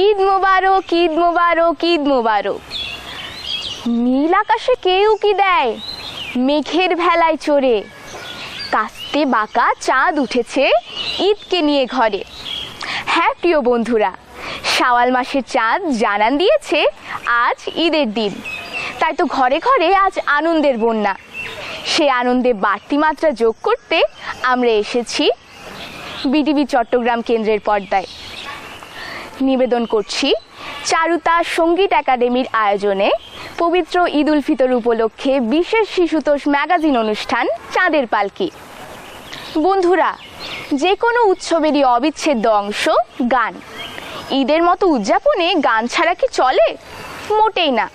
ঈদ মোবারক ঈদ মোবারক ঈদ মোবারক। নীল আকাশে কেউ কি দেয়? মেঘের ভেলায় চড়ে। কাস্তে বাঁকা চাঁদ উঠেছে ঈদকে নিয়ে ঘরে। হ্যাঁ প্রিয় বন্ধুরা, শাওয়াল মাসের চাঁদ জানান দিয়েছে আজ ঈদের দিন। তাই তো ঘরে ঘরে আজ আনন্দের বন্যা। সে আনন্দে বাড়তি মাত্রা যোগ করতে আমরা এসেছি বিটিভি চট্টগ্রাম কেন্দ্রের পর্দায়। নিবেদন করছি। চারুতা সংগীত একাডেমির আয়োজনে পবিত্র ঈদ উল ফিতর উপলক্ষে বিশেষ শিশুতোষ ম্যাগাজিন অনুষ্ঠান চাঁদের পালকি। বন্ধুরা যে কোনো উৎসবেরই অবিচ্ছেদ্য অংশ গান। ঈদের মতো উদযাপনে গান ছাড়া কি চলে? মোটেই না।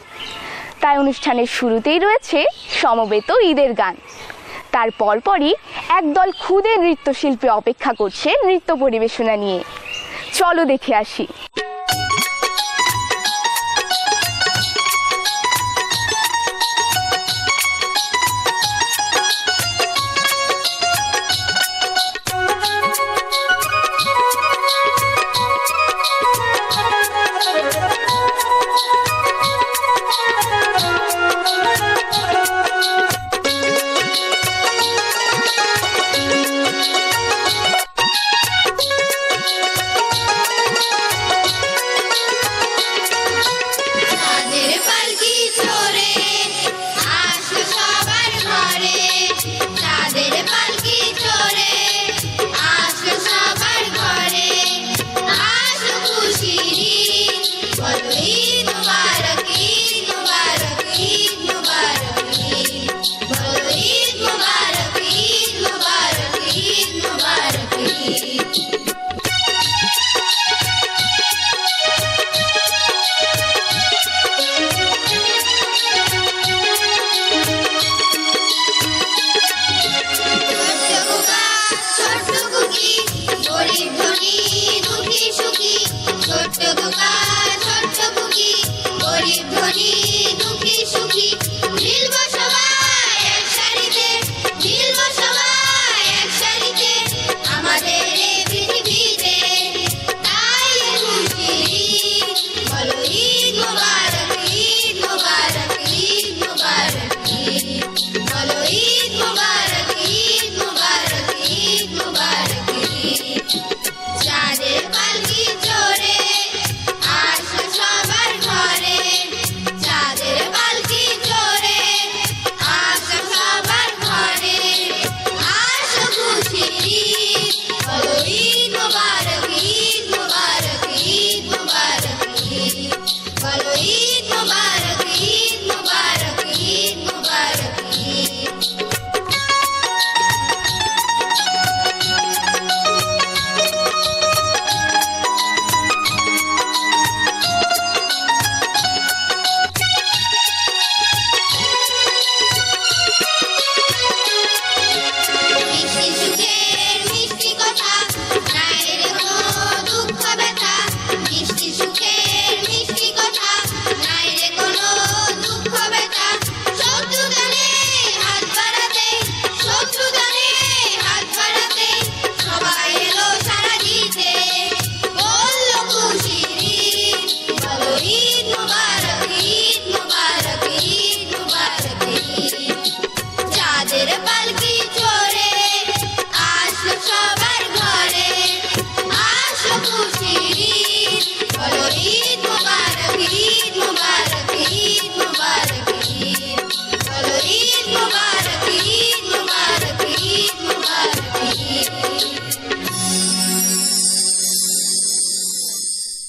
তাই অনুষ্ঠানের শুরুতেই রয়েছে সমবেত ঈদের গান। তার পরপরই একদল ক্ষুদে নৃত্যশিল্পী অপেক্ষা করছে নৃত্য পরিবেশনা নিয়ে। চলো দেখে আসি।